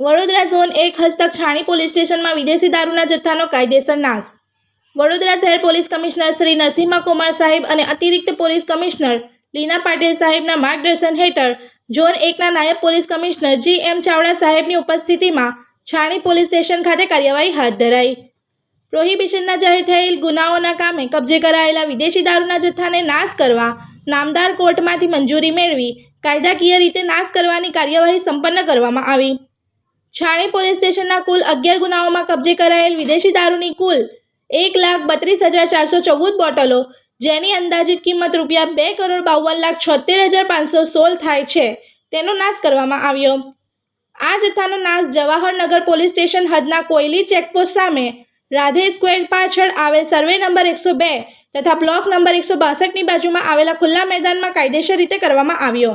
Zone એક હસ્તક છાણી police સ્ટેશનમાં વિદેશી દારૂના જથ્થાનો કાયદેસર નાશ. વડોદરા શહેર પોલીસ કમિશનર શ્રી નરસિંહા કુમાર સાહેબ અને અતિરિક્ત પોલીસ કમિશનર લીના પાટીલ સાહેબના માર્ગદર્શન હેઠળ ઝોન એકના નાયબ police commissioner G M Chavda સાહેબની ઉપસ્થિતિમાં છાણી પોલીસ સ્ટેશન ખાતે કાર્યવાહી હાથ ધરાઈ. પ્રોહિબિશનના જાહેર થયેલ ગુનાઓના કામે કબજે કરાયેલા વિદેશી દારૂના જથ્થાને નાશ કરવા નામદાર કોર્ટમાંથી મંજૂરી મેળવી કાયદાકીય રીતે નાશ કરવાની કાર્યવાહી સંપન્ન કરવામાં આવી. છાણી પોલીસ સ્ટેશનના કુલ અગિયાર ગુનાઓમાં કબજે કરાયેલ વિદેશી દારૂની કુલ એક લાખ બત્રીસ હજાર ચારસો ચૌદ બોટલો, જેની અંદાજિત કિંમત રૂપિયા બે કરોડ બાવન લાખ છોતેર હજાર પાંચસો સોળ થાય છે, તેનો નાશ કરવામાં આવ્યો. આ જથ્થાનો નાશ જવાહરનગર પોલીસ સ્ટેશન હદના કોયલી ચેકપોસ્ટ સામે રાધે સ્ક્વેર પાછળ આવેલ સર્વે નંબર એકસો બે તથા બ્લોક નંબર એકસો બાસઠની બાજુમાં આવેલા ખુલ્લા મેદાનમાં કાયદેસર રીતે કરવામાં આવ્યો.